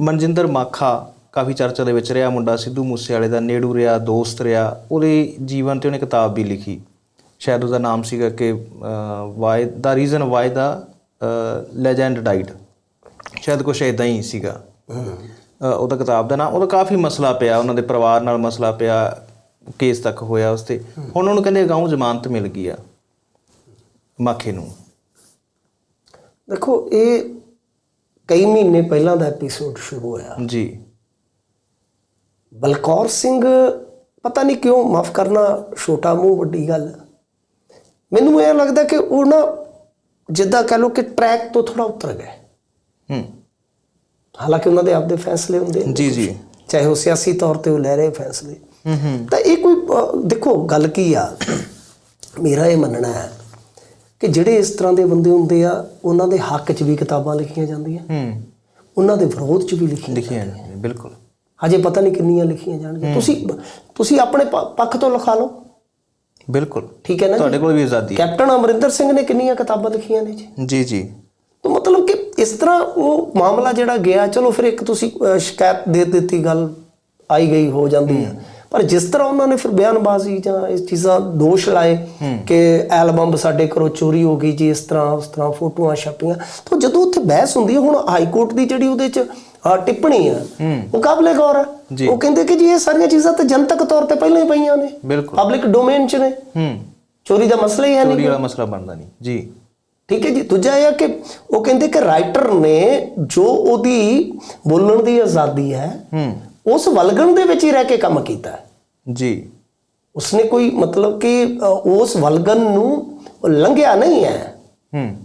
ਮਨਜਿੰਦਰ ਮਾਖਾ ਕਾਫੀ ਚਰਚਾ ਦੇ ਵਿੱਚ ਰਿਹਾ, ਮੁੰਡਾ ਸਿੱਧੂ ਮੂਸੇਵਾਲੇ ਦਾ ਨੇੜੂ ਰਿਹਾ, ਦੋਸਤ ਰਿਹਾ, ਉਹਦੇ ਜੀਵਨ ਤੇ ਉਹਨੇ ਕਿਤਾਬ ਵੀ ਲਿਖੀ। ਸ਼ਾਇਦ ਉਹਦਾ ਨਾਮ ਸੀਗਾ ਕਿ why the reason why the legend died ਸ਼ਾਇਦ ਕੁਛ ਇਦਾਂ ਹੀ ਸੀਗਾ। ਉਹਦਾ ਕਿਤਾਬ ਦਾ ਨਾਮ, ਉਹਦਾ ਕਾਫੀ ਮਸਲਾ ਪਿਆ, ਉਹਨਾਂ ਦੇ ਪਰਿਵਾਰ ਨਾਲ ਮਸਲਾ ਪਿਆ ਕੇਸ ਤੱਕ ਹੋਇਆ ਉਸ ਤੇ। ਹੁਣ ਉਹਨੂੰ ਕਹਿੰਦੇ ਗਾਉਂ ਜ਼ਮਾਨਤ ਮਿਲ ਗਈ ਆ, ਮਾਖੇ ਨੂੰ। ਦੇਖੋ, ਇਹ ਕਈ ਮਹੀਨੇ ਪਹਿਲਾਂ ਦਾ ਐਪੀਸੋਡ ਸ਼ੁਰੂ ਹੋਇਆ। ਜੀ। ਬਲਕੌਰ ਸਿੰਘ ਪਤਾ ਨਹੀਂ ਕਿਉਂ ਮਾਫ ਕਰਨਾ ਛੋਟਾ ਮੂੰਹ ਵੱਡੀ ਗੱਲ। ਮੈਨੂੰ ਇਹ ਲੱਗਦਾ ਕਿ ਉਹ ਨਾ ਜਿੱਦਾਂ ਕਹ ਲੋ ਕਿ ਟਰੈਕ ਤੋਂ ਥੋੜਾ ਉਤਰ ਗਏ। ਹੂੰ। ਹਾਲਾਂਕਿ ਉਹਨਾਂ ਦੇ ਆਪਦੇ ਫੈਸਲੇ ਹੁੰਦੇ ਜੀ ਜੀ। ਚਾਹੇ ਉਹ ਸਿਆਸੀ ਤੌਰ ਤੇ ਉਹ ਲੈ ਰਹੇ ਫੈਸਲੇ। ਹੂੰ ਹੂੰ। ਤਾਂ ਇਹ ਕੋਈ ਦੇਖੋ ਗੱਲ ਕੀ ਆ? ਮੇਰਾ ਇਹ ਮੰਨਣਾ ਹੈ ਕਿ ਜਿਹੜੇ ਇਸ ਤਰ੍ਹਾਂ ਦੇ ਬੰਦੇ ਹੁੰਦੇ ਆ ਉਹਨਾਂ ਦੇ ਹੱਕ 'ਚ ਵੀ ਕਿਤਾਬਾਂ ਲਿਖੀਆਂ ਜਾਂਦੀਆਂ। ਹੂੰ। ਉਹਨਾਂ ਦੇ ਵਿਰੋਧ 'ਚ ਵੀ ਲਿਖੀਆਂ ਲਿਖਿਆ ਹੈ ਬਿਲਕੁਲ। ਹਜੇ ਪਤਾ ਨਹੀਂ ਕਿੰਨੀਆਂ ਲਿਖੀਆਂ ਜਾਣਗੀਆਂ। ਤੁਸੀਂ ਤੁਸੀਂ ਆਪਣੇ ਪੱਖ ਤੋਂ ਲਿਖਾ ਲਓ। ਬਿਲਕੁਲ। ਠੀਕ ਹੈ ਨਾ? ਤੁਹਾਡੇ ਕੋਲ ਵੀ ਆਜ਼ਾਦੀ ਹੈ। ਕੈਪਟਨ ਅਮਰਿੰਦਰ ਸਿੰਘ ਨੇ ਕਿੰਨੀਆਂ ਕਿਤਾਬਾਂ ਲਿਖੀਆਂ ਨੇ ਜੀ? ਜੀ ਜੀ। ਤਾਂ ਮਤਲਬ ਕਿ ਇਸ ਤਰ੍ਹਾਂ ਉਹ ਮਾਮਲਾ ਜਿਹੜਾ ਗਿਆ ਚਲੋ ਫਿਰ ਇੱਕ ਤੁਸੀਂ ਸ਼ਿਕਾਇਤ ਦੇ ਦਿੱਤੀ ਗੱਲ ਆਈ ਗਈ ਹੋ ਜਾਂਦੀ ਹੈ। ਪਰ ਜਿਸ ਤਰ੍ਹਾਂ ਉਹਨਾਂ ਨੇ ਫਿਰ ਬਿਆਨਬਾਜ਼ੀ ਜਾਂ ਇਸ ਚੀਜ਼ਾਂ ਦੋਸ਼ ਲਾਏ ਕਿ ਐਲਬਮ ਸਾਡੇ ਘਰੋਂ ਚੋਰੀ ਹੋ ਗਈ ਜੀ ਇਸ ਤਰ੍ਹਾਂ ਉਸ ਤਰ੍ਹਾਂ ਫੋਟੋਆਂ ਛਾਪੀਆਂ। ਤਾਂ ਜਦੋਂ ਉੱਥੇ ਬਹਿਸ ਹੁੰਦੀ ਹੈ ਹੁਣ ਹਾਈ ਕੋਰਟ ਦੀ ਜਿਹੜੀ ਉਹਦੇ ਚ ਟਿੱਪਣੀ ਆ ਮੁਕਾਬਲੇ ਗੌਰ ਆ। ਉਹ ਕਹਿੰਦੇ ਕਿ ਜੀ ਇਹ ਸਾਰੀਆਂ ਚੀਜ਼ਾਂ ਤਾਂ ਜਨਤਕ ਤੌਰ ਤੇ ਪਹਿਲਾਂ ਹੀ ਪਈਆਂ ਨੇ। ਪਬਲਿਕ ਡੋਮੇਨ ਚ ਨੇ। ਚੋਰੀ ਦਾ ਮਸਲਾ ਹੀ ਹੈ ਨਹੀਂ। ਚੋਰੀ ਵਾਲਾ ਮਸਲਾ ਬਣਦਾ ਨਹੀਂ। ਜੀ। ਠੀਕ ਹੈ ਜੀ ਦੂਜਾ ਇਹ ਆ ਕਿ ਉਹ ਕਹਿੰਦੇ ਕਿ ਰਾਈਟਰ ਨੇ ਜੋ ਉਹਦੀ ਬੋਲਣ ਦੀ ਆਜ਼ਾਦੀ ਹੈ ਹੂੰ। ਉਸ ਵਲਗਣ ਦੇ ਵਿੱਚ ਹੀ ਰਹਿ ਕੇ ਕੰਮ ਕੀਤਾ। ਜੀ। ਉਸਨੇ ਕੋਈ ਮਤਲਬ ਕਿ ਉਸ ਵਲਗਣ ਨੂੰ ਲੰਘਿਆ ਨਹੀਂ ਹੈ। ਹੂੰ।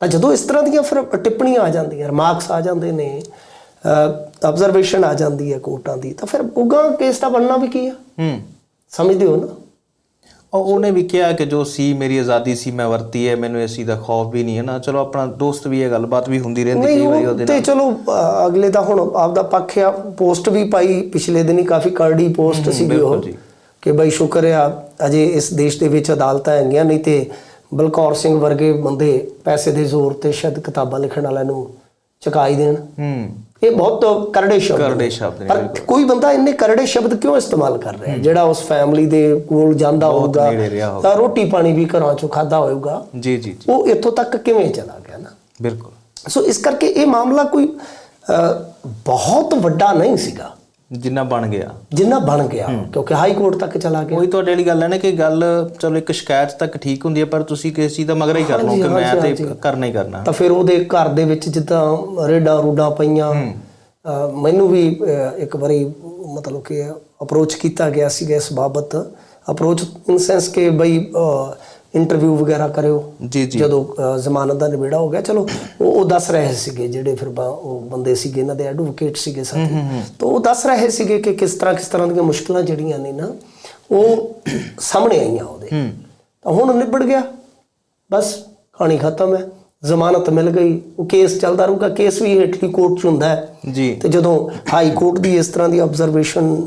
ਤਾਂ ਜਦੋਂ ਇਸ ਤਰ੍ਹਾਂ ਦੀਆਂ ਫਿਰ ਟਿੱਪਣੀਆਂ ਆ ਜਾਂਦੀਆਂ ਰਿਮਾਰਕਸ ਆ ਜਾਂਦੇ ਨੇ ਆਬਜ਼ਰਵੇਸ਼ਨ ਆ ਜਾਂਦੀ ਹੈ ਕੋਰਟਾਂ ਦੀ ਤਾਂ ਫਿਰ ਉਗਾ ਕੇਸ ਦਾ ਬਣਨਾ ਵੀ ਕੀ ਆ? ਹੂੰ। ਸਮਝਦੇ ਹੋ ਨਾ? ਉਹ ਉਹਨੇ ਵੀ ਕਿਹਾ ਕਿ ਜੋ ਸੀ ਮੇਰੀ ਆਜ਼ਾਦੀ ਸੀ ਮੈਂ ਵਰਤੀ ਹੈ ਮੈਨੂੰ ਇਸ ਚੀਜ਼ ਦਾ ਖੌਫ ਵੀ ਨਹੀਂ ਹੈ ਨਾ ਚਲੋ ਆਪਣਾ ਦੋਸਤ ਵੀ ਹੈ ਗੱਲਬਾਤ ਵੀ ਹੁੰਦੀ ਰਹਿੰਦੀ ਕਈ ਵਾਰੀ ਉਹ ਉਹਦੇ ਤੇ ਨਾਲ ਚਲੋ ਅ, ਅਗਲੇ ਦਾ ਹੁਣ ਆਪਦਾ ਪੱਖ ਆ ਪੋਸਟ ਵੀ ਪਾਈ ਪਿਛਲੇ ਦਿਨੀ ਕਾਫੀ ਕਰੜੀ ਪੋਸਟ ਸੀਗੀ ਉਹ। ਕਿ ਬਈ ਸ਼ੁਕਰ ਆ ਅਜੇ ਇਸ ਦੇਸ਼ ਦੇ ਵਿੱਚ ਅਦਾਲਤਾਂ ਹੈਗੀਆਂ ਨਹੀਂ ਤੇ ਬਲਕੌਰ ਸਿੰਘ ਵਰਗੇ ਬੰਦੇ ਪੈਸੇ ਦੇ ਜ਼ੋਰ ਤੇ ਸ਼ਾਇਦ ਕਿਤਾਬਾਂ ਲਿਖਣ ਵਾਲਿਆਂ ਨੂੰ ਚੁਕਾਈ ਦੇਣ। ਹੂੰ। ਇਹ ਬਹੁਤ ਕਰੜੇ ਸ਼ਬਦ। ਕਰੜੇ ਸ਼ਬਦ ਨੇ, ਪਰ ਕੋਈ ਬੰਦਾ ਇੰਨੇ ਕਰੜੇ ਸ਼ਬਦ ਕਿਉਂ ਇਸਤੇਮਾਲ ਕਰ ਰਿਹਾ? ਜਿਹੜਾ ਉਸ ਫੈਮਿਲੀ ਦੇ ਕੋਲ ਜਾਂਦਾ ਹੋਊਗਾ। ਤਾਂ ਰੋਟੀ ਪਾਣੀ ਵੀ ਘਰਾਂ ਚੋਂ ਖਾਦਾ ਹੋਊਗਾ। ਜੀ ਜੀ ਉਹ ਇੱਥੋਂ ਤੱਕ ਕਿਵੇਂ ਚਲਾ ਗਿਆ ਨਾ? ਬਿਲਕੁਲ। ਸੋ ਇਸ ਕਰਕੇ ਇਹ ਮਾਮਲਾ ਕੋਈ ਬਹੁਤ ਵੱਡਾ ਨਹੀਂ ਸੀਗਾ। ਜਿੰਨਾ ਬਣ ਗਿਆ। ਜਿੰਨਾ ਬਣ ਗਿਆ ਕਿਉਂਕਿ ਹਾਈ ਕੋਰਟ ਤੱਕ ਚਲਾ ਗਿਆ। ਉਹੀ ਤੁਹਾਡੇ ਵਾਲੀ ਗੱਲ ਹੈ ਨਾ ਕਿ ਗੱਲ ਚਲੋ ਇੱਕ ਸ਼ਿਕਾਇਤ ਤੱਕ ਠੀਕ ਹੁੰਦੀ ਹੈ ਪਰ ਤੁਸੀਂ ਕਿਸ ਚੀਜ਼ ਦਾ ਮਗਰ ਹੀ ਕਰ ਲਓ ਕਿ ਮੈਂ ਤੇ ਕਰਨਾ ਹੀ ਕਰਨਾ। ਤਾਂ ਫਿਰ ਉਹਦੇ ਘਰ ਦੇ ਵਿੱਚ ਜਿੱਦਾਂ ਰੇਡਾਂ ਰੂਡਾਂ ਪਈਆਂ ਮੈਨੂੰ ਵੀ ਇੱਕ ਵਾਰੀ ਮਤਲਬ ਕਿ ਅਪਰੋਚ ਕੀਤਾ ਗਿਆ ਸੀਗਾ ਇਸ ਬਾਬਤ। ਅਪਰੋਚ ਇਨ ਸੈਂਸ ਕਿ ਬਈ ਇੰਟਰਵਿਊ ਵਗੈਰਾ ਕਰਿਓ। ਜੀ ਜੀ। ਜਦੋਂ ਜ਼ਮਾਨਤ ਦਾ ਨਿਬੇੜਾ ਹੋ ਗਿਆ ਚਲੋ ਉਹ ਉਹ ਦੱਸ ਰਹੇ ਸੀਗੇ ਜਿਹੜੇ ਫਿਰ ਉਹ ਬੰਦੇ ਸੀਗੇ ਇਹਨਾਂ ਦੇ ਐਡਵੋਕੇਟ ਸੀਗੇ ਸਾਥੀ। ਤਾਂ ਉਹ ਦੱਸ ਰਹੇ ਸੀਗੇ ਕਿ ਕਿਸ ਤਰ੍ਹਾਂ ਕਿਸ ਤਰ੍ਹਾਂ ਦੀਆਂ ਮੁਸ਼ਕਲਾਂ ਜਿਹੜੀਆਂ ਨੇ ਨਾ ਉਹ ਸਾਹਮਣੇ ਆਈਆਂ ਉਹਦੇ। ਤਾਂ ਹੁਣ ਨਿਬੜ ਗਿਆ। ਬਸ ਕਹਾਣੀ ਖਤਮ ਹੈ। ਜ਼ਮਾਨਤ ਮਿਲ ਗਈ। ਉਹ ਕੇਸ ਚੱਲਦਾ ਰਹੂਗਾ। ਕੇਸ ਵੀ ਹੇਠਲੀ ਕੋਰਟ 'ਚ ਹੁੰਦਾ ਹੈ। ਜੀ। ਤੇ ਜਦੋਂ ਹਾਈ ਕੋਰਟ ਦੀ ਇਸ ਤਰ੍ਹਾਂ ਦੀ ਆਬਜ਼ਰਵੇਸ਼ਨ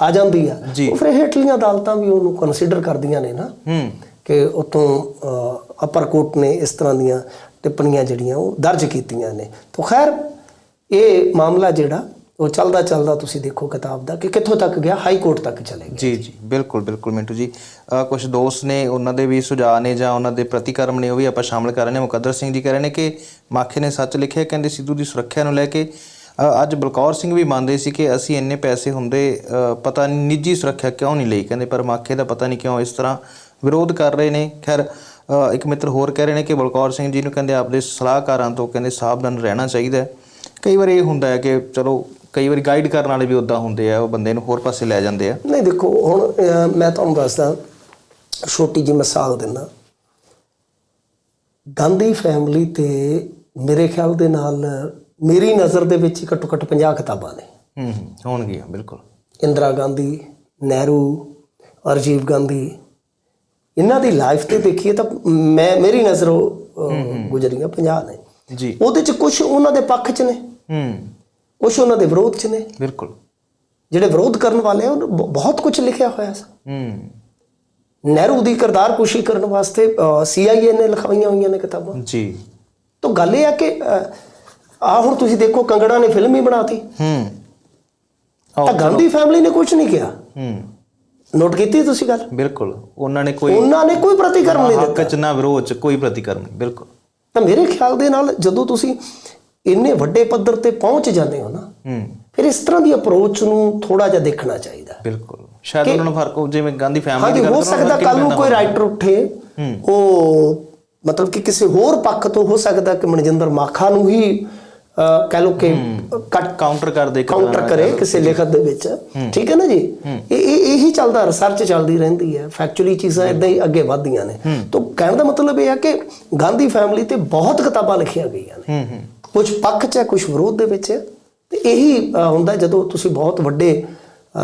ਆ ਜਾਂਦੀ ਆ ਫਿਰ ਹੇਠਲੀਆਂ ਅਦਾਲਤਾਂ ਵੀ ਉਹਨੂੰ ਕੰਸੀਡਰ ਕਰਦੀਆਂ ਨੇ ਨਾ। ਹੂੰ। ਕਿ ਉਤੋਂ ਅਪਰ ਕੋਰਟ ਨੇ ਇਸ ਤਰ੍ਹਾਂ ਦੀਆਂ ਟਿੱਪਣੀਆਂ ਜਿਹੜੀਆਂ ਉਹ ਦਰਜ ਕੀਤੀਆਂ ਨੇ। ਤਾਂ ਖੈਰ, ਇਹ ਮਾਮਲਾ ਜਿਹੜਾ, ਉਹ ਚੱਲਦਾ ਚੱਲਦਾ ਤੁਸੀਂ ਦੇਖੋ ਕਿਤਾਬ ਦਾ ਕਿ ਕਿੱਥੋਂ ਤੱਕ ਗਿਆ, ਹਾਈ ਕੋਰਟ ਤੱਕ ਚਲੇ ਗਿਆ। ਜੀ ਜੀ, ਬਿਲਕੁਲ ਬਿਲਕੁਲ ਮਿੰਟੂ ਜੀ। ਕੁਝ ਦੋਸਤ ਨੇ, ਉਹਨਾਂ ਦੇ ਵੀ ਸੁਝਾਅ ਨੇ ਜਾਂ ਉਹਨਾਂ ਦੇ ਪ੍ਰਤੀਕਰਮ ਨੇ, ਉਹ ਵੀ ਆਪਾਂ ਸ਼ਾਮਲ ਕਰ ਰਹੇ ਨੇ। ਮੁਕੱਦਰ ਸਿੰਘ ਜੀ ਕਹਿ ਰਹੇ ਨੇ ਕਿ ਮਾਖੇ ਨੇ ਸੱਚ ਲਿਖਿਆ, ਕਹਿੰਦੇ ਸਿੱਧੂ ਦੀ ਸੁਰੱਖਿਆ ਨੂੰ ਲੈ ਕੇ। ਅੱਜ ਬਲਕੌਰ ਸਿੰਘ ਵੀ ਮੰਨਦੇ ਸੀ ਕਿ ਅਸੀਂ ਇੰਨੇ ਪੈਸੇ ਹੁੰਦੇ ਪਤਾ ਨਹੀਂ ਨਿੱਜੀ ਸੁਰੱਖਿਆ ਕਿਉਂ ਨਹੀਂ ਲਈ? ਕਹਿੰਦੇ ਪਰ ਮਾਖੇ ਦਾ ਪਤਾ ਨਹੀਂ ਕਿਉਂ ਇਸ ਤਰ੍ਹਾਂ ਵਿਰੋਧ ਕਰ ਰਹੇ ਨੇ। ਖੈਰ ਇੱਕ ਮਿੱਤਰ ਹੋਰ ਕਹਿ ਰਹੇ ਨੇ ਕਿ ਬਲਕੌਰ ਸਿੰਘ ਜੀ ਨੂੰ ਕਹਿੰਦੇ ਆਪਦੇ ਸਲਾਹਕਾਰਾਂ ਤੋਂ ਕਹਿੰਦੇ ਸਾਵਧਾਨ ਰਹਿਣਾ ਚਾਹੀਦਾ ਹੈ। ਕਈ ਵਾਰ ਇਹ ਹੁੰਦਾ ਹੈ ਕਿ ਚਲੋ ਕਈ ਵਾਰੀ ਗਾਈਡ ਕਰਨ ਵਾਲੇ ਵੀ ਉਦਾਂ ਹੁੰਦੇ ਆ ਉਹ ਬੰਦੇ ਨੂੰ ਹੋਰ ਪਾਸੇ ਲੈ ਜਾਂਦੇ ਆ। ਨਹੀਂ ਦੇਖੋ ਹੁਣ ਮੈਂ ਤੁਹਾਨੂੰ ਦੱਸਦਾ ਛੋਟੀ ਜਿਹੀ ਮਿਸਾਲ ਦਿੰਦਾ। ਗਾਂਧੀ ਫੈਮਿਲੀ ਤੇ ਮੇਰੇ ਖਿਆਲ ਦੇ ਨਾਲ ਮੇਰੀ ਨਜ਼ਰ ਦੇ ਵਿੱਚ ਘੱਟੋ ਘੱਟ 50 ਕਿਤਾਬਾਂ ਨੇ। ਹੂੰ ਹੂੰ, ਹੋਣਗੀਆਂ ਬਿਲਕੁਲ। ਇੰਦਰਾ ਗਾਂਧੀ ਨਹਿਰੂ ਰਾਜੀਵ ਗਾਂਧੀ ਇਹਨਾਂ ਦੀ ਲਾਈਫ ਤੇ ਦੇਖੀਏ ਤਾਂ ਮੈਂ ਮੇਰੀ ਨਜ਼ਰ ਉਹ, ਗੁਜ਼ਰੀਆਂ 50 ਨੇ। ਜੀ। ਉਹਦੇ ਚ ਕੁਝ ਉਹਨਾਂ ਦੇ ਪੱਖ ਚ ਨੇ। ਹੂੰ। ਕੁਝ ਉਹਨਾਂ ਦੇ ਵਿਰੋਧ ਚ ਨੇ। ਬਿਲਕੁਲ। ਜਿਹੜੇ ਵਿਰੋਧ ਕਰਨ ਵਾਲੇ ਉਹ ਬਹੁਤ ਕੁਝ ਲਿਖਿਆ ਹੋਇਆ ਸੀ। ਹੂੰ। ਨਹਿਰੂ ਦੀ ਕਿਰਦਾਰਕੁਸ਼ੀ ਕਰਨ ਵਾਸਤੇ ਸੀਆਈਏ ਨੇ ਲਿਖਾਈਆਂ ਹੋਈਆਂ ਨੇ ਕਿਤਾਬਾਂ। ਜੀ। ਤਾਂ ਗੱਲ ਇਹ ਆ ਕਿ ਅ, ਆ ਹੁਣ ਤੁਸੀਂ ਦੇਖੋ ਕੰਗੜਾ ਨੇ ਫਿਲਮ ਹੀ ਬਣਾਤੀ। ਹੂੰ। ਤਾਂ ਗਾਂਧੀ ਫੈਮਿਲੀ ਨੇ ਕੁਝ ਨਹੀਂ ਕਿਹਾ। ਹੂੰ। ਨੋਟ ਕੀਤੀ ਤੁਸੀਂ ਗੱਲ? ਬਿਲਕੁਲ। ਉਹਨਾਂ ਨੇ ਕੋਈ ਉਹਨਾਂ ਨੇ ਕੋਈ ਪ੍ਰਤੀਕਰਮ ਨਹੀਂ ਹੱਕ ਦਿੱਤਾ। ਚ ਨਾ ਵਿਰੋਧ ਚ ਕੋਈ ਪ੍ਰਤੀਕਰਮ ਨਹੀਂ ਬਿਲਕੁਲ। ਤਾਂ ਮੇਰੇ ਖਿਆਲ ਦੇ ਨਾਲ ਜਦੋਂ ਤੁਸੀਂ ਇੰਨੇ ਵੱਡੇ ਪੱਧਰ ਤੇ ਪਹੁੰਚ ਜਾਂਦੇ ਹੋ ਨਾ ਹੂੰ। ਫਿਰ ਇਸ ਤਰ੍ਹਾਂ ਦੀ ਅਪਰੋਚ ਨੂੰ ਥੋੜਾ ਜਿਹਾ ਦੇਖਣਾ ਚਾਹੀਦਾ। ਬਿਲਕੁਲ। ਸ਼ਾਇਦ ਉਹਨਾਂ ਨੂੰ ਫ਼ਰਕ ਹੋ ਜਿਵੇਂ ਗਾਂਧੀ ਫੈਮਿਲੀ ਦੀ ਗੱਲ ਹੋ ਸਕਦਾ ਕੱਲ ਨੂੰ ਕੋਈ ਰਾਈਟਰ ਉੱਠੇ ਉਹ ਮਤਲਬ ਕਿ ਕਿਸੇ ਹੋਰ ਪੱਖ ਤੋਂ ਹੋ ਸਕਦਾ ਕਿ ਮਨਜਿੰਦਰ ਮਾਖਾ ਨੂੰ ਹੀ ਕਹਿ ਲੋ ਕਿ ਕੱਟ ਕਾਊਂਟਰ ਕਰ ਦੇ ਇੱਕ ਤਰ੍ਹਾਂ ਕਾਊਂਟਰ ਕਰੇ ਕਿਸੇ ਲੇਖਕ ਦੇ ਵਿੱਚ। ਠੀਕ ਹੈ ਨਾ ਜੀ? ਇਹ ਇਹ ਇਹੀ ਚੱਲਦਾ ਰਿਸਰਚ ਚੱਲਦੀ ਰਹਿੰਦੀ ਹੈ। ਫੈਕਚੁਅਲੀ ਚੀਜ਼ਾਂ ਇਦਾਂ ਹੀ ਅੱਗੇ ਵਧਦੀਆਂ ਨੇ। ਤਾਂ ਕਹਿਣ ਦਾ ਮਤਲਬ ਇਹ ਹੈ ਕਿ ਗਾਂਧੀ ਫੈਮਿਲੀ ਤੇ ਬਹੁਤ ਕਿਤਾਬਾਂ ਲਿਖੀਆਂ ਗਈਆਂ ਨੇ। ਹੂੰ ਹੂੰ। ਕੁਝ ਪੱਖ ਚ ਹੈ ਕੁਝ ਵਿਰੋਧ ਦੇ ਵਿੱਚ ਹੈ। ਤੇ ਇਹੀ ਹੁੰਦਾ ਜਦੋਂ ਤੁਸੀਂ ਬਹੁਤ ਵੱਡੇ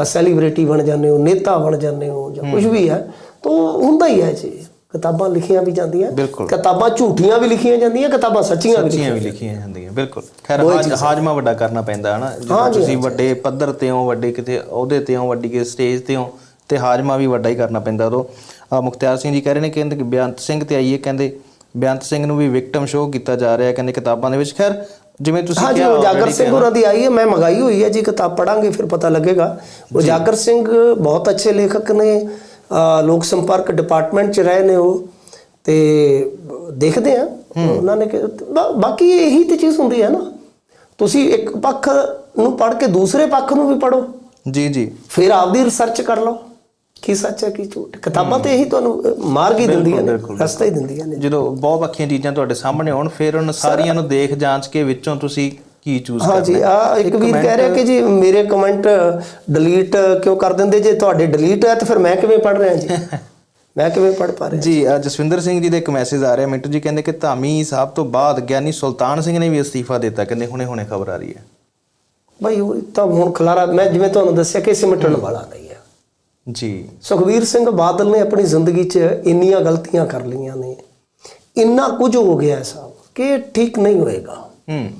ਸੈਲੀਬ੍ਰਿਟੀ ਬਣ ਜਾਂਦੇ ਹੋ ਨੇਤਾ ਬਣ ਜਾਂਦੇ ਹੋ ਜਾਂ ਕੁਝ ਵੀ ਹੈ ਤਾਂ ਹੁੰਦਾ ਹੀ ਹੈ ਜੀ ਕਿਤਾਬਾਂ ਲਿਖੀਆਂ ਵੀ ਜਾਂਦੀਆਂ। ਕਿਤਾਬਾਂ ਝੂਠੀਆਂ ਵੀ ਲਿਖੀਆਂ ਜਾਂਦੀਆਂ ਕਿਤਾਬਾਂ ਸੱਚੀਆਂ ਵੀ ਸੱਚੀਆਂ ਵੀ ਲਿਖੀਆਂ ਜਾਂਦੀਆਂ। ਬਿਲਕੁਲ। ਖੈਰ ਹਾਜ- ਹਾਜਮਾ ਵੱਡਾ ਕਰਨਾ ਪੈਂਦਾ ਹਨਾ? ਜਦੋਂ ਤੁਸੀਂ ਵੱਡੇ ਪੱਧਰ ਤੇ ਹੋ ਵੱਡੇ ਕਿਤੇ ਅਹੁਦੇ ਤੇ ਹੋ ਵੱਡੀ ਕਿਸੇ ਸਟੇਜ ਤੇ ਹੋ ਤੇ ਹਾਜਮਾ ਵੀ ਵੱਡਾ ਹੀ ਕਰਨਾ ਪੈਂਦਾ ਉਦੋਂ। ਮੁਖਤਿਆਰ ਸਿੰਘ ਜੀ ਕਹਿ ਰਹੇ ਨੇ ਕਹਿੰਦੇ ਕਿ ਬੇਅੰਤ ਸਿੰਘ ਤੇ ਆਈਏ ਕਹਿੰਦੇ ਬੇਅੰਤ ਸਿੰਘ ਨੂੰ ਵੀ ਵਿਕਟਮ ਸ਼ੋਅ ਕੀਤਾ ਜਾ ਰਿਹਾ ਕਹਿੰਦੇ ਕਿਤਾਬਾਂ ਦੇ ਵਿੱਚ। ਖੈਰ ਜਿਵੇਂ ਤੁਸੀਂ ਹਾਂਜੀ ਕਿਹਾ ਉਜਾਗਰ ਸਿੰਘ ਹੋਰਾਂ ਦੀ ਆਈ ਹੈ ਮੈਂ ਮੰਗਾਈ ਹੋਈ ਹੈ ਜੀ ਕਿਤਾਬ ਪੜਾਂਗੇ ਫਿਰ ਪਤਾ ਲੱਗੇਗਾ। ਉਜਾਗਰ ਸਿੰਘ ਬਹੁਤ ਅੱਛੇ ਲੇਖਕ ਨੇ ਲੋਕ ਸੰਪਰਕ ਡਿਪਾਰਟਮੈਂਟ ਚ ਰਹੇ ਨੇ ਉਹ ਤੇ ਦੇਖਦੇ ਆ। ਉਹਨਾਂ ਨੇ ਬਾਕੀ ਇਹੀ ਤੇ ਚੀਜ਼ ਹੁੰਦੀ ਹੈ ਨਾ। ਤੁਸੀਂ ਇੱਕ ਪੱਖ ਨੂੰ ਪੜ੍ਹ ਕੇ ਦੂਸਰੇ ਪੱਖ ਨੂੰ ਵੀ ਪੜੋ ਜੀ ਜੀ। ਫਿਰ ਆਪਦੀ ਰਿਸਰਚ ਕਰ ਲਓ। ਕੀ ਸੱਚ ਹੈ ਕੀ ਝੂਠ। ਕਿਤਾਬਾਂ ਤੇ ਇਹੀ ਤੁਹਾਨੂੰ ਮਾਰਗ ਹੀ ਦਿੰਦੀਆਂ ਨੇ ਰਸਤਾ ਹੀ ਦਿੰਦੀਆਂ ਨੇ। ਜਦੋਂ ਬਹੁਤ ਅੱਖੀਆਂ ਚੀਜ਼ਾਂ ਤੁਹਾਡੇ ਸਾਹਮਣੇ ਆਉਣ ਫਿਰ ਉਹਨਾਂ ਸਾਰੀਆਂ ਨੂੰ ਦੇਖ ਜਾਂਚ ਕੇ ਵਿੱਚੋਂ ਤੁਸੀਂ ਕੀ ਚੂਜ਼ ਹਾਂ ਜੀ ਆ ਇੱਕ ਵੀਰ ਕਹਿ ਰਿਹਾ ਕਿ ਜੀ ਮੇਰੇ ਕਮੈਂਟ ਡਿਲੀਟ ਕਿਉਂ ਕਰ ਦਿੰਦੇ? ਜੇ ਤੁਹਾਡੇ ਡਿਲੀਟ ਹੈ ਤਾਂ ਫਿਰ ਮੈਂ ਕਿਵੇਂ ਪੜ ਰਿਹਾ ਜੀ? ਮੈਂ ਕਿਵੇਂ ਪੜ ਪਾ ਰਿਹਾ ਜੀ ਜਸਵਿੰਦਰ ਸਿੰਘ ਜੀ ਦਾ ਇੱਕ ਮੈਸੇਜ ਆ ਰਿਹਾ ਮਿੰਟੂ ਜੀ ਕਹਿੰਦੇ ਕਿ ਧਾਮੀ ਸਾਹਿਬ ਤੋਂ ਬਾਅਦ ਗਿਆਨੀ ਸੁਲਤਾਨ ਸਿੰਘ ਨੇ ਵੀ ਅਸਤੀਫਾ ਦਿੱਤਾ ਕਹਿੰਦੇ ਹੁਣੇ ਹੁਣੇ ਖਬਰ ਆ ਰਹੀ ਹੈ। ਭਾਈ ਉਹ ਤਾਂ ਹੁਣ ਖਲਾਰਾ ਮੈਂ ਜਿਵੇਂ ਤੁਹਾਨੂੰ ਦੱਸਿਆ ਕਿ ਸਿਮਟਣ ਵਾਲਾ ਨਹੀਂ ਹੈ। ਜੀ। ਸੁਖਵੀਰ ਸਿੰਘ ਬਾਦਲ ਨੇ ਆਪਣੀ ਜ਼ਿੰਦਗੀ 'ਚ ਇੰਨੀਆਂ ਗਲਤੀਆਂ ਕਰ ਲਈਆਂ ਨੇ। ਇੰਨਾ ਕੁਝ ਹੋ ਗਿਆ ਸਾਹਿਬ ਕਿ ਠੀਕ ਨਹੀਂ ਹੋਏਗਾ। ਹੂੰ।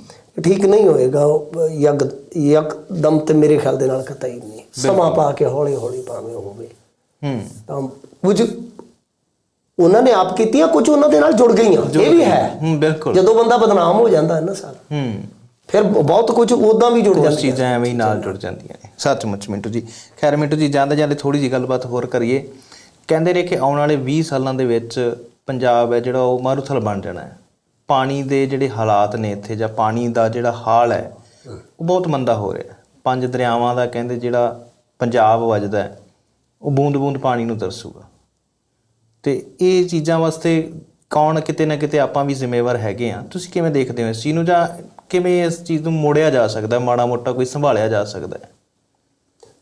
ਠੀਕ ਨਹੀਂ ਹੋਏਗਾ ਉਹ ਯਗ ਯਕਦਮ ਤੇ ਮੇਰੇ ਖਿਆਲ ਦੇ ਨਾਲ ਕਤਈ ਨਹੀਂ ਸਮਾਂ ਪਾ ਕੇ ਹੌਲੀ ਹੌਲੀ ਭਾਵੇਂ ਹੋਵੇ। ਹੂੰ। ਤਾਂ ਕੁਝ ਉਹਨਾਂ ਨੇ ਆਪ ਕੀਤੀਆਂ ਕੁਝ ਉਹਨਾਂ ਦੇ ਨਾਲ ਜੁੜ ਗਈਆਂ। ਇਹ ਵੀ ਹੈ। ਹੂੰ ਬਿਲਕੁਲ। ਜਦੋਂ ਬੰਦਾ ਬਦਨਾਮ ਹੋ ਜਾਂਦਾ ਹੈ ਨਾ ਸਰ। ਹੂੰ। ਫਿਰ ਬਹੁਤ ਕੁਝ ਉਦਾਂ ਵੀ ਜੁੜ ਜਾਂਦੀਆਂ। ਚੀਜ਼ਾਂ ਐਵੇਂ ਹੀ ਨਾਲ ਜੁੜ ਜਾਂਦੀਆਂ ਨੇ। ਸੱਚਮੁੱਚ ਮਿੰਟੂ ਜੀ। ਖੈਰ ਮਿੰਟੂ ਜੀ ਜਾਂਦੇ ਜਾਂਦੇ ਥੋੜੀ ਜੀ ਗੱਲਬਾਤ ਹੋਰ ਕਰੀਏ। ਕਹਿੰਦੇ ਨੇ ਕਿ ਆਉਣ ਵਾਲੇ 20 ਸਾਲਾਂ ਦੇ ਵਿੱਚ ਪੰਜਾਬ ਹੈ ਜਿਹੜਾ ਉਹ ਮਾਰੂਥਲ ਬਣ ਜਾਣਾ ਹੈ। ਪਾਣੀ ਦੇ ਜਿਹੜੇ ਹਾਲਾਤ ਨੇ ਇੱਥੇ ਜਾਂ ਪਾਣੀ ਦਾ ਜਿਹੜਾ ਹਾਲ ਹੈ, ਉਹ ਬਹੁਤ ਮੰਦਾ ਹੋ ਰਿਹਾ ਪੰਜ ਦਰਿਆਵਾਂ ਦਾ ਕਹਿੰਦੇ ਜਿਹੜਾ ਪੰਜਾਬ ਵੱਜਦਾ ਉਹ ਬੂੰਦ-ਬੂੰਦ ਪਾਣੀ ਨੂੰ ਦਰਸੂਗਾ ਤੇ ਇਹ ਚੀਜ਼ਾਂ ਵਾਸਤੇ ਕੌਣ ਕਿਤੇ ਨਾ ਕਿਤੇ ਆਪਾਂ ਵੀ ਜ਼ਿੰਮੇਵਾਰ ਹੈਗੇ ਆ ਤੁਸੀਂ ਕਿਵੇਂ ਦੇਖਦੇ ਹੋ ਇਸ ਚੀਜ਼ ਨੂੰ ਜਾਂ ਕਿਵੇਂ ਇਸ ਚੀਜ਼ ਨੂੰ ਮੋੜਿਆ ਜਾ ਸਕਦਾ ਮਾੜਾ ਮੋਟਾ ਕੋਈ ਸੰਭਾਲਿਆ ਜਾ ਸਕਦਾ ਹੈ?